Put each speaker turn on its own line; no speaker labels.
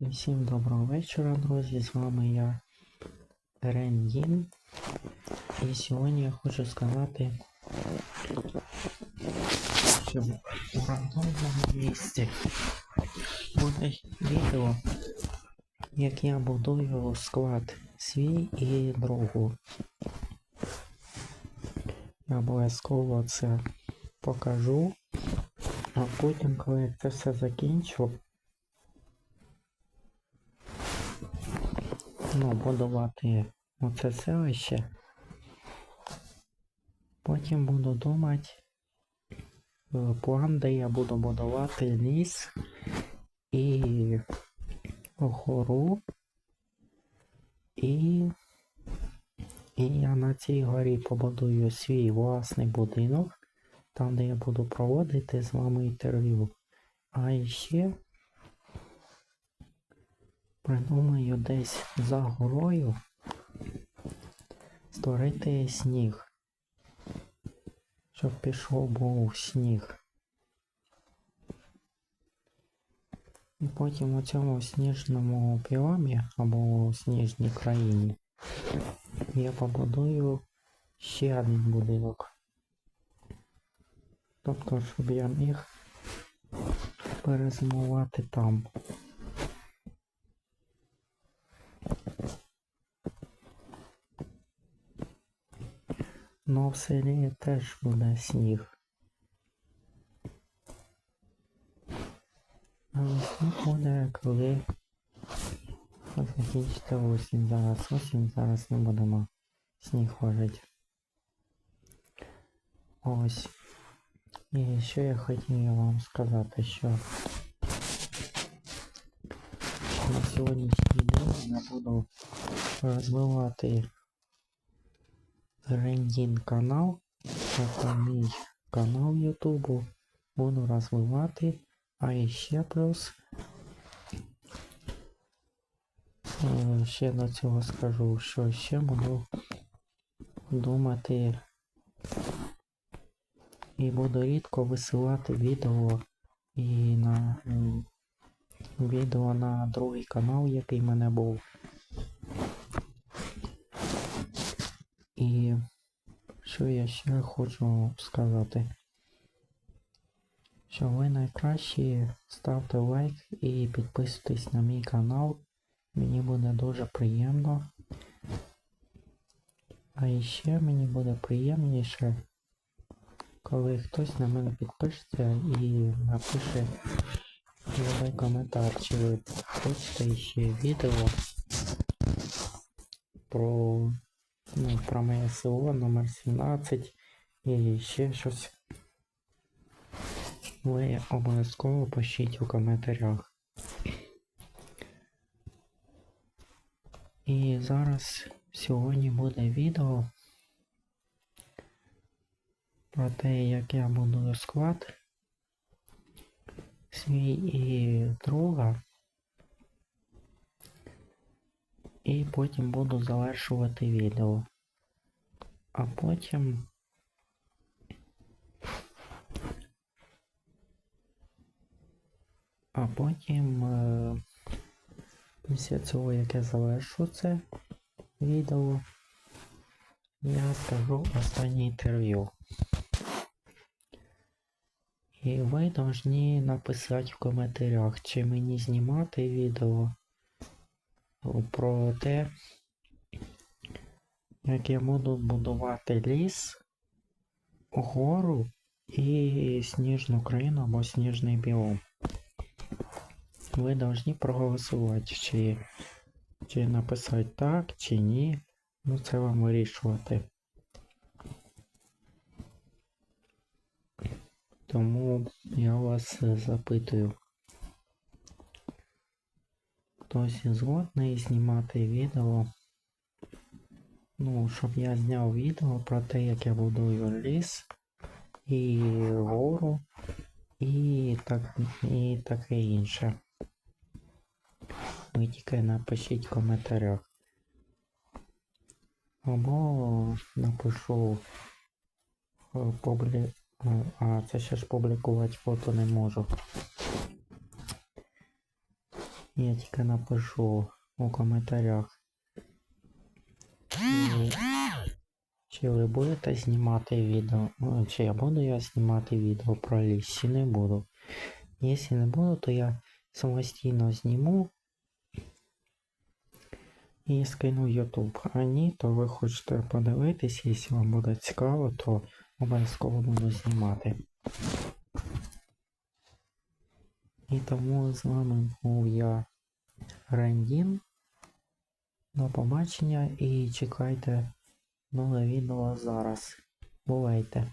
Всім доброго вечора, друзі. З вами я Рендін. І сьогодні я хочу сказати, що у рандомному місці буде відео, як я будую склад свій і другу. Я обов'язково це покажу. А потім, коли це все закінчу, ну, будувати оце селище. Потім буду думати е, план, де я буду будувати ліс і гору. І, і я на цій горі побудую свій власний будинок, там, де я буду проводити з вами інтерв'ю. А ще придумаю десь за горою створити сніг. Щоб пішов був сніг. І потім у цьому сніжному біомі або у сніжній країні я побудую ще один будинок. Тобто, щоб я міг перезимувати там. Но в селі теж буде сніг. Але сніг буде, коли закінчиться осінь. Зараз осінь, зараз не будемо сніг ложити. Ось. І що я хотів вам сказати, що на сьогоднішній день я буду розвивати Рендін канал. Це мій канал Ютубу. Буду розвивати. А ще плюс. е, Ще до цього скажу, що ще буду думати і буду рідко висилати відео і на відео на другий канал, який в мене був. І що я ще хочу сказати? Що ви найкращі ставте лайк і підписуйтесь на мій канал. Мені буде дуже приємно. А ще мені буде приємніше, коли хтось на мене підпишеться і напише любий коментар, чи ви хочете ще відео про ну, про моє село номер 17 і ще щось. Ви обов'язково пишіть у коментарях. І зараз сьогодні буде відео про те, як я будую склад свій і друга. І потім буду завершувати відео. А потім А потім е, після цього, як я завершу це відео, я скажу останнє інтерв'ю. І ви повинні написати в коментарях, чи мені знімати відео про те, як я буду будувати ліс, гору і сніжну країну або сніжний біом. Ви повинні проголосувати, чи, чи написати так, чи ні. Ну це вам вирішувати. Тому я вас запитую. Хтось згодний знімати відео. Ну, щоб я зняв відео про те, як я будую ліс і гору і так і таке інше. Ви тільки напишіть в коментарях. Або напишу е, публі... е, А, це ще ж публікувати фото не можу. Я тільки напишу у коментарях. Чи, чи ви будете знімати відео? Ну, Чи я буду я знімати відео про ліс, чи не буду. Якщо не буду, то я самостійно зніму і скину YouTube. А ні, то ви хочете подивитись, якщо вам буде цікаво, то обов'язково буду знімати. І тому з вами був я Рендін. До побачення і чекайте нове відео зараз. Бувайте!